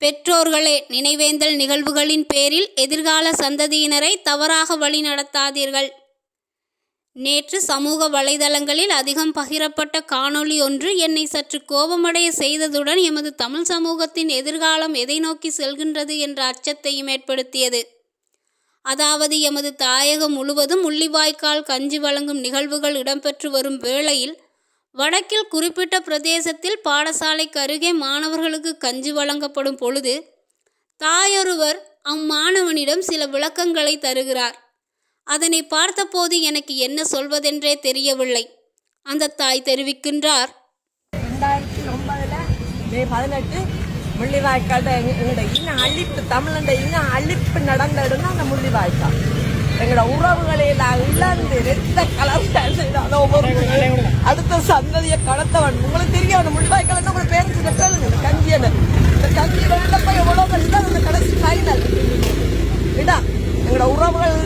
பெற்றோர்களே நினைவேந்தல் நிகழ்வுகளின் பேரில் எதிர்கால சந்ததியினரை தவறாக வழிநடத்தாதீர்கள் நேற்று சமூக வலைதளங்களில் அதிகம் பகிரப்பட்ட காணொளி ஒன்று என்னை சற்று கோபமடைய செய்ததுடன் எமது தமிழ் சமூகத்தின் எதிர்காலம் எதை நோக்கி செல்கின்றது என்ற அச்சத்தையும் ஏற்படுத்தியது. அதாவது எமது தாயகம் முழுவதும் முள்ளிவாய்க்கால் கஞ்சி வழங்கும் நிகழ்வுகள் இடம்பெற்று வரும் வேளையில் வடக்கில் குறிப்பிட்ட பிரதேசத்தில் பாடசாலைக்கு அருகே மாணவர்களுக்கு கஞ்சி வழங்கப்படும் பொழுது தாயொருவர் அம்மாணவனிடம் சில விளக்கங்களை தருகிறார். அதனை பார்த்தபோது எனக்கு என்ன சொல்வதென்றே தெரியவில்லை. அந்த தாய் தெரிவிக்கின்றார். ரெண்டாயிரத்தி ஒன்பதுல மே பதினெட்டு முள்ளிவாய்க்கால் எங்களோட இன்னும் அழிப்பு தமிழண்ட இன்னும் அழிப்பு நடந்ததுன்னா அந்த முள்ளிவாய்க்கால். எங்களோட உறவுகளை எல்லாம் இழந்து ரத்த கலந்து ஒவ்வொரு அடுத்த சந்ததியை கடத்தவன். உங்களுக்கு தெரியும் அந்த முள்ளிவாய்க்கால் உங்களுக்கு பேர் கேளுங்க இந்த கஞ்சியன்னு இந்த கஞ்சி வேண்டப்ப எவ்வளவு பெரிய அந்த கடைசி ஃபைனல் இடம் எங்களோட உறவுகள்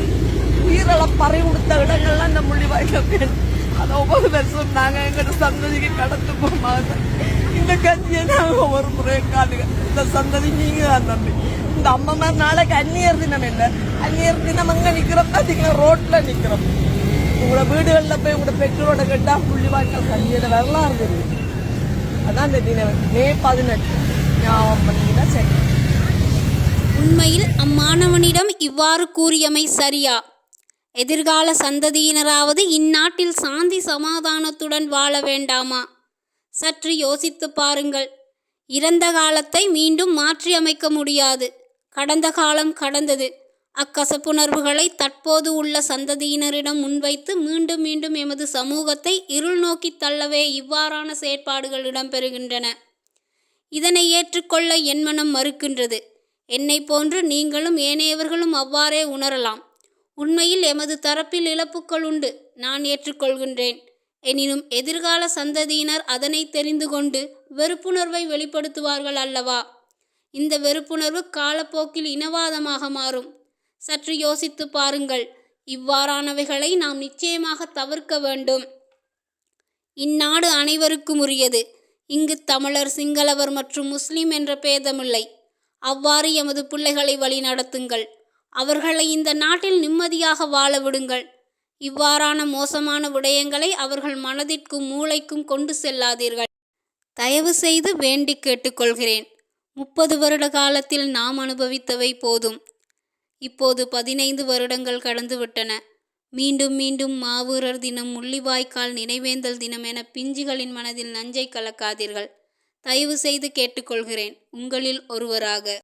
உயிரிழ பறி கொடுத்த இடங்கள்லாம் இந்த முள்ளிவாய்க்கால் அதை ஒவ்வொரு பேர் சொன்னாங்க எங்களோட சந்ததிக்கு கடத்து போமாங்க இந்த கஞ்சியை நாங்க ஒரு முறை காட்டுங்க இந்த சந்ததி நீங்க தான் தம்பி. இந்த அம்மா மாதிரி நாளைக்கு அந்நியர் தினம் இல்லை. அந்நியர் தினம் அங்க நிக்கிறோம். பாத்தீங்களா ரோட்ல நிக்கிறோம். உங்களோட வீடுகளில் போய் உங்களோட பெற்றோரோட கேட்டா புள்ளிவாய்க்கால் கஞ்சியோட வரலாறு தெரியும். அதான் இந்த தினம். மே பதினெட்டு. ஞாபகம் பண்ணீங்கன்னா சரி. உண்மையில் அம்மாணவனிடம் இவ்வாறு கூறியமை சரியா? எதிர்கால சந்ததியினராவது இந்நாட்டில் சாந்தி சமாதானத்துடன் வாழ வேண்டாமா? சற்று யோசித்து பாருங்கள். இறந்த காலத்தை மீண்டும் மாற்றியமைக்க முடியாது. கடந்த காலம் கடந்தது. அக்கசப்புணர்வுகளை தற்போது உள்ள சந்ததியினரிடம் முன்வைத்து மீண்டும் மீண்டும் எமது சமூகத்தை இருள் நோக்கி தள்ளவே இவ்வாறான செயற்பாடுகள் இடம்பெறுகின்றன. இதனை ஏற்றுக்கொள்ள என் மனம் மறுக்கின்றது. என்னை போன்று நீங்களும் ஏனையவர்களும் அவ்வாறே உணரலாம். உண்மையில் எமது தரப்பில் இழப்புக்கள் உண்டு நான் ஏற்றுக்கொள்கின்றேன். எனினும் எதிர்கால சந்ததியினர் அதனை தெரிந்து கொண்டு வெறுப்புணர்வை வெளிப்படுத்துவார்கள் அல்லவா? இந்த வெறுப்புணர்வு காலப்போக்கில் இனவாதமாக மாறும். சற்று யோசித்து பாருங்கள். இவ்வாறானவைகளை நாம் நிச்சயமாக தவிர்க்க வேண்டும். இந்நாடு அனைவருக்கும் உரியது இங்கு தமிழர் சிங்களவர் மற்றும் முஸ்லிம் என்ற பேதமில்லை. அவ்வாறு எமது பிள்ளைகளை வழிநடத்துங்கள் அவர்களை இந்த நாட்டில் நிம்மதியாக வாழ விடுங்கள். இவ்வாறான மோசமான விடயங்களை அவர்கள் மனதிற்கும் மூளைக்கும் கொண்டு செல்லாதீர்கள். தயவு செய்து வேண்டி கேட்டுக்கொள்கிறேன் முப்பது வருட காலத்தில் நாம் அனுபவித்தவை போதும். இப்போது பதினைந்து வருடங்கள் கடந்துவிட்டன. மீண்டும் மீண்டும் மாவீரர் தினம் முள்ளிவாய்க்கால் நினைவேந்தல் தினம் என பிஞ்சுகளின் மனதில் நஞ்சை கலக்காதீர்கள். தயவு செய்து கேட்டுக்கொள்கிறேன் உங்களில் ஒருவராக.